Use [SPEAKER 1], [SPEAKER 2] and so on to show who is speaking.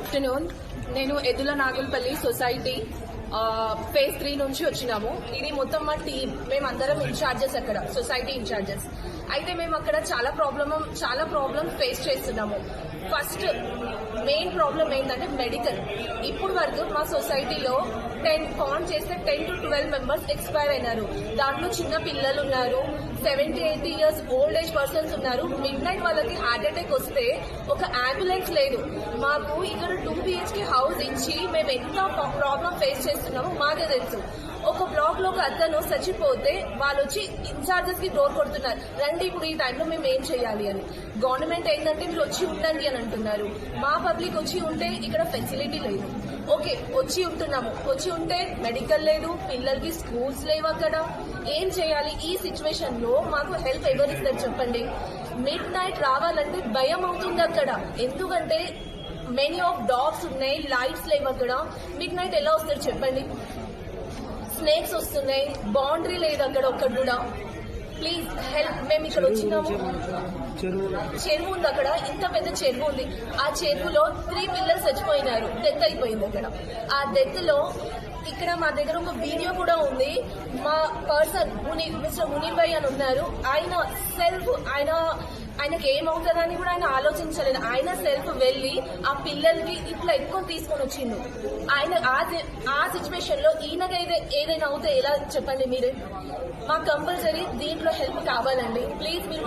[SPEAKER 1] Afternoon నేను ఎదుల Nagulapalli society phase three నుంచి వచ్చినాము. ఇది మొత్తం మా టీం మేమందరం ఇన్ఛార్జెస్ అక్కడ సొసైటీ ఇన్ఛార్జెస్ అయితే మేము అక్కడ చాలా ప్రాబ్లమ్ చాలా ప్రాబ్లమ్ ఫేస్ చేస్తున్నాము. ఫస్ట్ మెయిన్ ప్రాబ్లం ఏంటంటే మెడికల్ ఇప్పుడు వరకు మా సొసైటీలో టెన్ కౌంట్ చేస్తే ten to twelve members expire అయినారు. దాంట్లో చిన్న పిల్లలు ఉన్నారు. Seventy eighty years old age persons ఉన్నారు. మిడ్ నైట్ వాళ్ళకి హార్ట్ అటాక్ వస్తే ఒక అంబులెన్స్ లేదు. మాకు ఇక్కడ టూ బిహెచ్కే హౌస్ ఇచ్చి మేము ఎంత ప్రాబ్లం ఫేస్ చేస్తున్నామో మాకే తెలుసు. ఒక బ్లాక్లో ఒక అతను చచ్చిపోతే వాళ్ళు వచ్చి ఇన్ఛార్జెస్కి డోర్ కొడుతున్నారు. రండి ఇప్పుడు ఈ టైంలో మేము ఏం చేయాలి అని. గవర్నమెంట్ ఏంటంటే మీరు వచ్చి ఉండండి అని అంటున్నారు. మా పబ్లిక్ వచ్చి ఉంటే ఇక్కడ ఫెసిలిటీ లేదు. ఓకే వచ్చి ఉంటున్నాము. వచ్చి ఉంటే మెడికల్ లేదు పిల్లలకి స్కూల్స్ లేవు అక్కడ. ఏం చేయాలి? ఈ సిచ్యువేషన్లో మాకు హెల్ప్ ఎవరిస్తారు చెప్పండి? మిడ్ నైట్ రావాలంటే భయం అవుతుంది అక్కడ. ఎందుకంటే మెనీ ఆఫ్ డాగ్స్ ఉన్నాయి లైట్స్ లేవు అక్కడ. మిడ్ నైట్ ఎలా వస్తారు చెప్పండి? స్నేక్స్ వస్తున్నాయి బౌండరీ లేదు అక్కడ ఒక్కటి కూడా. ప్లీజ్ హెల్ప్ మేము ఇక్కడ వచ్చినాము. చెరువు ఉంది? అక్కడ. ఇంత పెద్ద చెరువు ఉంది. ఆ చెరువులో త్రీ పిల్లలు చచ్చిపోయినారు. డెత్ అయిపోయింది అక్కడ. ఆ డెత్లో ఇక్కడ మా దగ్గర ఒక వీడియో కూడా ఉంది. మా పర్సన్ ముని మిస్టర్ మునిభాయ్ అని ఉన్నారు. ఆయన సెల్ఫ్ ఆయన ఆయనకి ఏమవుతుందని కూడా ఆయన ఆలోచించలేదు. ఆయన సెల్ఫ్ వెళ్ళి ఆ పిల్లలకి ఇట్లా ఎక్కువ తీసుకొని వచ్చిండు. ఆయన ఆ సిచ్యువేషన్లో ఈయనకైతే ఏదైనా అవుతే ఎలా చెప్పండి మీరే? మా కంపల్సరీ దీంట్లో హెల్ప్ కావాలండి. ప్లీజ్ మీరు